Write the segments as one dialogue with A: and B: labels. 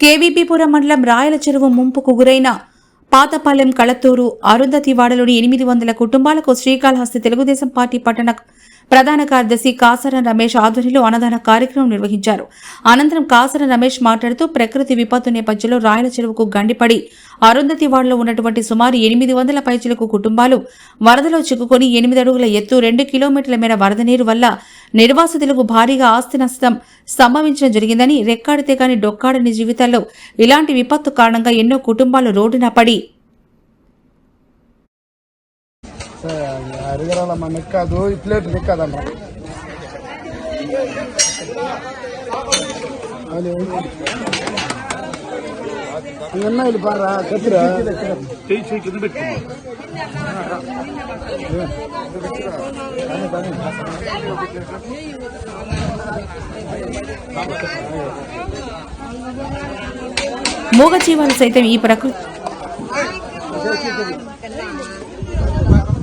A: కేవీపీపురం మండలం రాయల చెరువు ముంపుకు గురైన పాతపాలెం కళతూరు అరుంధతివాడలోని ఎనిమిది వందల కుటుంబాలకు శ్రీకాళహస్తి తెలుగుదేశం పార్టీ పట్టణ ప్రధాన కార్యదర్శి కాసర రమేష్ ఆధ్వర్యంలో అన్నదాన కార్యక్రమం నిర్వహించారు. అనంతరం కాసర రమేష్ మాట్లాడుతూ ప్రకృతి విపత్తు నేపథ్యంలో రాయల చెరువుకు గండిపడి అరుంధతివాడలో ఉన్నటువంటి సుమారు ఎనిమిది వందల పైచిలకు కుటుంబాలు వరదలో చిక్కుకొని ఎనిమిది అడుగుల ఎత్తు రెండు కిలోమీటర్ల మేర వరద నీరు వల్ల నిర్వాసితులకు భారీగా ఆస్తి నష్టం సంభవించడం జరిగిందని రెక్కాడితే గాని డొక్కాడని జీవితాల్లో ఇలాంటి విపత్తు కారణంగా ఎన్నో కుటుంబాలు రోడ్డున పడి
B: అరిగరాలమ్మ నెక్కదు ఈ ప్లేట్ నెక్కదమ్మ ఎన్న వెళ్ళిపారా కత్తిరా?
A: మూగజీవాలు సైతం ఈ ప్రకృతి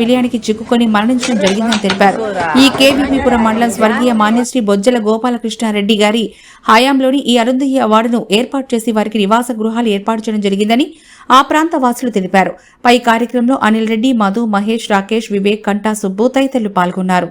A: విలయానికి చిక్కుకొని మరణించడం జరిగిందని తెలిపారు. ఈ కేవీపీపురం మండలం స్వర్గీయ మాన్యశ్రీ బొజ్జల గోపాలకృష్ణారెడ్డి గారి హయాంలోని ఈ అరుంధయ్య అవార్డును ఏర్పాటు చేసి వారికి నివాస గృహాలు ఏర్పాటు చేయడం జరిగిందని ఆ ప్రాంత వాసులు తెలిపారు. పై కార్యక్రమంలో అనిల్ రెడ్డి మధు మహేష్ రాకేష్ వివేక్ కంటా సుబ్బు తదితరులు పాల్గొన్నారు.